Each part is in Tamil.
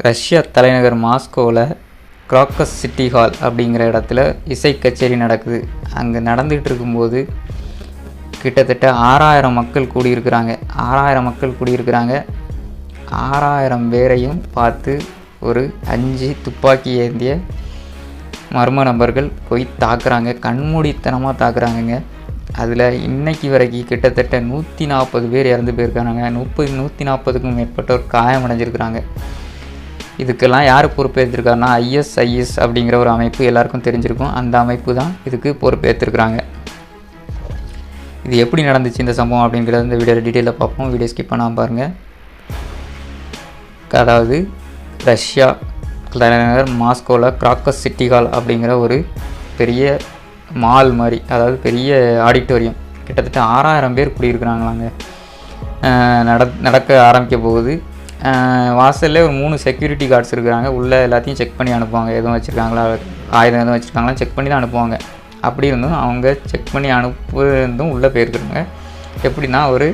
ரஷ்யா தலைநகர் மாஸ்கோவில் கிராக்கஸ் சிட்டி ஹால் அப்படிங்கிற இடத்துல இசை கச்சேரி நடக்குது. அங்கே நடந்துகிட்டு இருக்கும்போது கிட்டத்தட்ட ஆறாயிரம் மக்கள் கூடியிருக்கிறாங்க. ஆறாயிரம் மக்கள் கூடியிருக்கிறாங்க. ஆறாயிரம் பேரையும் பார்த்து ஒரு அஞ்சு துப்பாக்கி ஏந்திய மர்ம நபர்கள் போய் தாக்குறாங்க. கண்மூடித்தனமாக தாக்குறாங்கங்க. அதில் இன்னைக்கு வரைக்கும் கிட்டத்தட்ட நூற்றி நாற்பது பேர் இறந்து போயிருக்காங்க முப்பது நூற்றி நாற்பதுக்கும் மேற்பட்டோர் காயமடைஞ்சிருக்கிறாங்க. இதுக்கெல்லாம் யார் பொறுப்பேற்றிருக்காருன்னா ஐஎஸ்ஐஎஸ் அப்படிங்கிற ஒரு அமைப்பு எல்லாருக்கும் தெரிஞ்சிருக்கும். அந்த அமைப்பு தான் இதுக்கு பொறுப்பேற்றிருக்கிறாங்க இது எப்படி நடந்துச்சு இந்த சம்பவம் அப்படிங்கிறத இந்த வீடியோ டீட்டெயிலாக பார்ப்போம். வீடியோ ஸ்கிப் பண்ணாமல் பாருங்கள் அதாவது ரஷ்யா தலைநகர் மாஸ்கோவில் கிராக்கஸ் சிட்டி ஹால் அப்படிங்கிற ஒரு பெரிய மால் மாதிரி அதாவது பெரிய ஆடிட்டோரியம். கிட்டத்தட்ட ஆறாயிரம் பேர் குடியிருக்கிறாங்களாங்க. நட நடக்க ஆரம்பிக்க போகுது. வாசல்ல ஒரு மூணு செக்யூரிட்டி கார்ட்ஸ் இருக்கிறாங்க. உள்ளே எல்லாத்தையும் செக் பண்ணி அனுப்புவாங்க. எதுவும் வச்சுருக்காங்களா? ஆயுதம் எதுவும் வச்சுருக்காங்களா செக் பண்ணி தான் அனுப்புவாங்க. அப்படி இருந்தும் அவங்க செக் பண்ணி அனுப்புறதும் உள்ளே போயிருக்கிறாங்க. எப்படின்னா ஒரு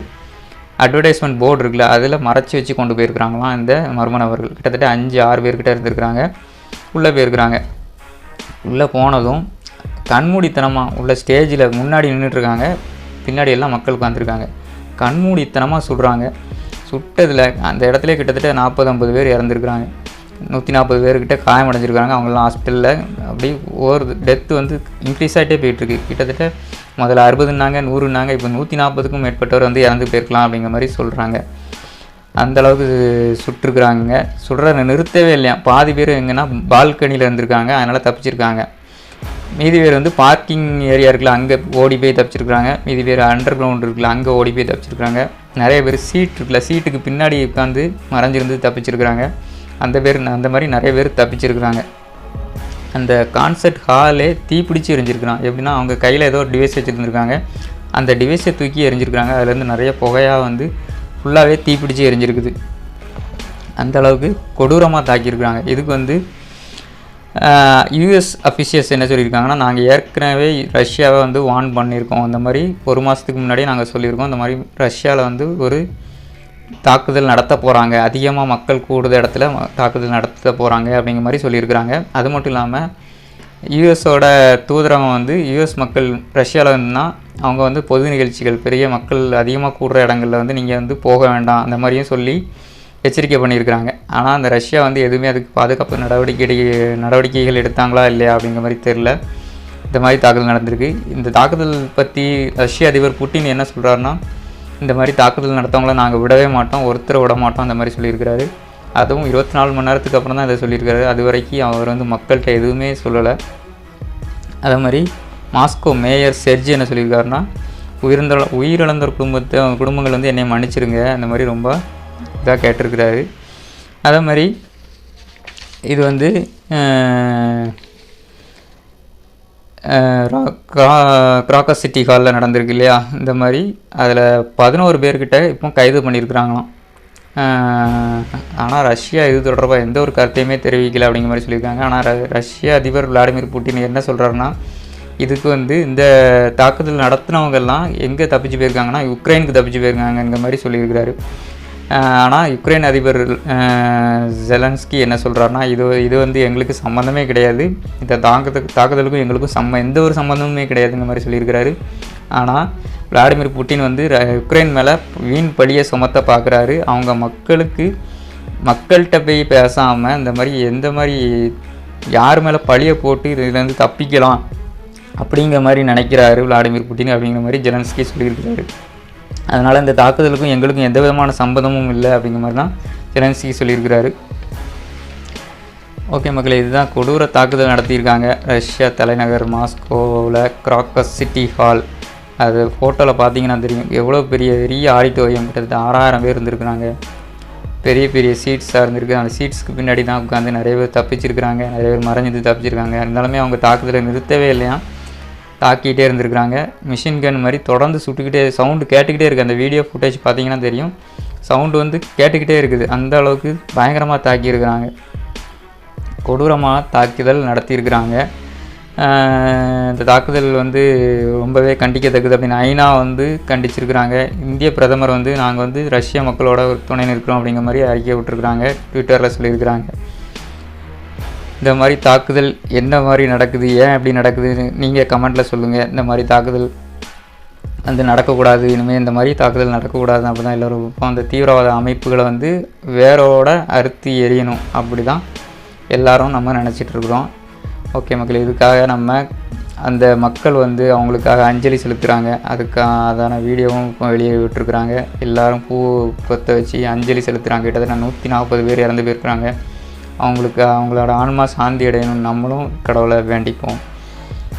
அட்வர்டைஸ்மெண்ட் போர்டு இருக்குல்ல அதில் மறைச்சி வச்சு கொண்டு போயிருக்கிறாங்களாம் இந்த மர்ம நபர்கள். கிட்டத்தட்ட அஞ்சு ஆறு பேர்கிட்ட இருந்திருக்கிறாங்க. உள்ளே போயிருக்கிறாங்க. உள்ளே போனதும் கண்மூடித்தனமாக உள்ள ஸ்டேஜில் முன்னாடி நின்றுட்டுருக்காங்க பின்னாடி எல்லாம் மக்கள் உட்காந்துருக்காங்க கண்மூடித்தனமாக சொல்கிறாங்க சுட்டதில் அந்த இடத்துல கிட்டத்தட்ட நாற்பது ஐம்பது பேர் இறந்துருக்குறாங்க. நூற்றி நாற்பது பேர்கிட்ட காயமடைஞ்சிருக்காங்க அவங்களாம் ஹாஸ்பிட்டலில் அப்படி ஒவ்வொரு டெத்து வந்து இன்க்ரீஸ் ஆகிட்டே போயிட்டுருக்கு. கிட்டத்தட்ட முதல்ல அறுபதுனாங்க நூறுனாங்க இப்போ நூற்றி நாற்பதுக்கும் மேற்பட்டவர் வந்து இறந்து போயிருக்கலாம் அப்படிங்கிற மாதிரி சொல்கிறாங்க அந்த அளவுக்கு சுட்டிருக்குறாங்க சுடுற நிறுத்தவே இல்லையா? பாதி பேர் எங்கன்னா பால்கனியில் இருந்திருக்காங்க. அதனால் தப்பிச்சிருக்காங்க. மீதி பேர் வந்து பார்க்கிங் ஏரியா இருக்குல்ல அங்கே ஓடி போய் தப்பிச்சிருக்கிறாங்க. மீதி பேர் அண்டர் கிரவுண்ட் இருக்குல்ல அங்கே ஓடி போய் தப்பிச்சிருக்காங்க நிறைய பேர் சீட் இருக்குல்ல சீட்டுக்கு பின்னாடி உட்காந்து மறைஞ்சிருந்து தப்பிச்சிருக்கிறாங்க. அந்த பேர் அந்த மாதிரி நிறைய பேர் தப்பிச்சிருக்கிறாங்க. அந்த கான்சர்ட் ஹாலே தீப்பிடிச்சு எரிஞ்சிருக்கிறான். எப்படின்னா அவங்க கையில் ஏதோ ஒரு டிவைஸ் வச்சுருந்துருக்காங்க. அந்த டிவைஸை தூக்கி எரிஞ்சிருக்காங்க அதுலேருந்து நிறைய புகையாக வந்து ஃபுல்லாகவே தீப்பிடிச்சு எரிஞ்சிருக்குது. அந்த அளவுக்கு கொடூரமாக தாக்கியிருக்கிறாங்க. இதுக்கு வந்து யூஎஸ் அஃபிஷியல்ஸ் என்ன சொல்லியிருக்காங்கன்னா நாங்கள் ஏற்கனவே ரஷ்யாவை வந்து வார்ன் பண்ணியிருக்கோம். அந்த மாதிரி ஒரு மாதத்துக்கு முன்னாடியே நாங்கள் சொல்லியிருக்கோம். அந்த மாதிரி ரஷ்யாவில் வந்து ஒரு தாக்குதல் நடத்த போகிறாங்க அதிகமாக மக்கள் கூடுத இடத்துல தாக்குதல் நடத்த போகிறாங்க அப்படிங்கிற மாதிரி சொல்லியிருக்கிறாங்க. அது மட்டும் இல்லாமல் யூஎஸோட தூதரகம் வந்து யூஎஸ் மக்கள் ரஷ்யாவில் இருந்துன்னா அவங்க வந்து பொது நிகழ்ச்சிகள் பெரிய மக்கள் அதிகமாக கூடுற இடங்களில் வந்து நீங்கள் வந்து போக வேண்டாம். அந்த மாதிரியும் சொல்லி எச்சரிக்கை பண்ணியிருக்கிறாங்க. ஆனால் அந்த ரஷ்யா வந்து எதுவுமே அதுக்கு பாதுகாப்பு நடவடிக்கை நடவடிக்கைகள் எடுத்தாங்களா இல்லையா அப்படிங்கிற மாதிரி தெரில இந்த மாதிரி தாக்குதல் நடந்திருக்கு. இந்த தாக்குதல் பற்றி ரஷ்ய அதிபர் புட்டின் என்ன சொல்கிறாருன்னா இந்த மாதிரி தாக்குதல் நடத்தவங்கள நாங்கள் விடவே மாட்டோம் ஒருத்தரை விட மாட்டோம் அந்த மாதிரி சொல்லியிருக்கிறாரு. அதுவும் இருபத்தி நாலு மணி நேரத்துக்கு அப்புறம் தான் இதை சொல்லியிருக்காரு. அது வரைக்கும் அவர் வந்து மக்கள்கிட்ட எதுவுமே சொல்லலை. அதே மாதிரி மாஸ்கோ மேயர் செர்ஜி என்ன சொல்லியிருக்காருன்னா உயிர்ந்த உயிரிழந்தோர் குடும்பத்தை குடும்பங்கள் வந்து என்னை மன்னிச்சிருங்க அந்த மாதிரி ரொம்ப இதாக கேட்டிருக்கிறாரு. அதே மாதிரி இது வந்து அஹ், கிராக்கஸ் சிட்டி ஹாலில் நடந்திருக்கு இல்லையா? இந்த மாதிரி அதில் பதினோரு பேர்கிட்ட இப்போ கைது பண்ணியிருக்கிறாங்களாம். ஆனால் ரஷ்யா இது தொடர்பாக எந்த ஒரு கருத்தையுமே தெரிவிக்கல அப்படிங்கிற மாதிரி சொல்லியிருக்காங்க. ஆனால் ர- ரஷ்ய அதிபர் விளாடிமிர் புட்டின் என்ன சொல்கிறாருன்னா இதுக்கு வந்து இந்த தாக்குதல் நடத்தினவங்கெல்லாம் எங்கே தப்பிச்சு போயிருக்காங்கன்னா உக்ரைனுக்கு தப்பிச்சு போயிருக்காங்கங்கிற மாதிரி சொல்லியிருக்கிறாரு. ஆனால் யுக்ரைன் அதிபர் ஜெலன்ஸ்கி என்ன சொல்கிறாருன்னா இது இது வந்து எங்களுக்கு சம்மந்தமே கிடையாது. இந்த தாக்குதல் தாக்குதலுக்கும் எங்களுக்கும் சம்ம எந்த ஒரு சம்மந்தமுமே கிடையாதுங்கிற மாதிரி சொல்லியிருக்கிறாரு. ஆனால் விளாடிமிர் புட்டின் வந்து யுக்ரைன் மேலே வீண் பழியை சுமத்த பார்க்குறாரு அவங்க மக்களுக்கு மக்கள்கிட்ட போய் பேசாமல் இந்த மாதிரி எந்த மாதிரி யார் மேலே பழியை போட்டு இதுலேருந்து தப்பிக்கலாம் அப்படிங்கிற மாதிரி நினைக்கிறாரு விளாடிமிர் புட்டின் அப்படிங்கிற மாதிரி ஜெலன்ஸ்கி சொல்லியிருக்கிறாரு. அதனால் இந்த தாக்குதலுக்கும் எங்களுக்கும் எந்த விதமான சம்பந்தமும் இல்லை அப்படிங்கிற மாதிரி தான் ஜெலன்ஸ்கி சொல்லியிருக்கிறாரு. ஓகே மக்களே இதுதான் கொடூர தாக்குதல் நடத்தியிருக்காங்க. ரஷ்யா தலைநகர் மாஸ்கோவில் கிராக்கஸ் சிட்டி ஹால். அது ஃபோட்டோவில் பார்த்தீங்கன்னா தெரியும். எவ்வளோ பெரிய பெரிய ஆடிட்டோரியம் கிட்டத்தட்ட ஆறாயிரம் பேர் இருந்திருக்கிறாங்க. பெரிய பெரிய சீட்ஸாக இருந்திருக்கு. அந்த சீட்ஸ்க்கு பின்னாடி தான் உட்காந்து நிறைய பேர் தப்பிச்சிருக்கிறாங்க. நிறைய பேர் மறைஞ்சது தப்பிச்சிருக்காங்க. இருந்தாலுமே அவங்க தாக்குதலை நிறுத்தவே இல்லையா தாக்கிட்டே இருந்திருக்கிறாங்க. மிஷின் கன் மாதிரி தொடர்ந்து சுட்டுக்கிட்டே சவுண்டு கேட்டுக்கிட்டே இருக்குது அந்த வீடியோ ஃபுட்டேஜ் பார்த்தீங்கன்னா தெரியும். சவுண்டு வந்து கேட்டுக்கிட்டே இருக்குது. அந்த அளவுக்கு பயங்கரமாக தாக்கியிருக்கிறாங்க. கொடூரமாக தாக்குதல் நடத்தியிருக்கிறாங்க. இந்த தாக்குதல் வந்து ரொம்பவே கண்டிக்கத்தக்கது அப்படின்னு ஐநா வந்து கண்டிச்சிருக்கிறாங்க. இந்திய பிரதமர் வந்து நாங்கள் வந்து ரஷ்ய மக்களோட ஒரு துணை நிற்கிறோம் அப்படிங்கிற மாதிரி அறிக்கை விட்டுருக்குறாங்க. ட்விட்டரில் சொல்லியிருக்கிறாங்க. இந்த மாதிரி தாக்குதல் என்ன மாதிரி நடக்குது ஏன் இப்படி நடக்குதுன்னு நீங்கள் கமெண்ட்டில் சொல்லுங்கள் இந்த மாதிரி தாக்குதல் வந்து நடக்கக்கூடாது இனிமேல் இந்த மாதிரி தாக்குதல் நடக்கக்கூடாது அப்படி தான் எல்லோரும் இப்போ அந்த தீவிரவாத அமைப்புகளை வந்து வேரோட அறுத்து எரியணும் அப்படி தான் எல்லோரும் நம்ம நினச்சிட்ருக்குறோம் ஓகே மக்கள் இதுக்காக நம்ம அந்த மக்கள் வந்து அவங்களுக்காக அஞ்சலி செலுத்துகிறாங்க அதுக்கான வீடியோவும் இப்போ வெளியே விட்டுருக்குறாங்க. எல்லோரும் பூ கொத்த வச்சு அஞ்சலி செலுத்துகிறாங்க கிட்டத்தட்ட நூற்றி நாற்பது பேர் இறந்து போயிருக்கிறாங்க. அவங்களுக்கு அவங்களோட ஆன்மா சாந்தி அடையணும் நம்மளும் கடவுளை வேண்டிப்போம்.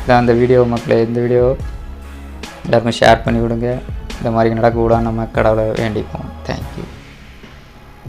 இதான் அந்த வீடியோ மக்களை. இந்த வீடியோ எல்லாருக்கும் ஷேர் பண்ணி விடுங்க இந்த மாதிரி நடக்கக்கூடாது நம்ம கடவுளை வேண்டிப்போம். தேங்க்யூ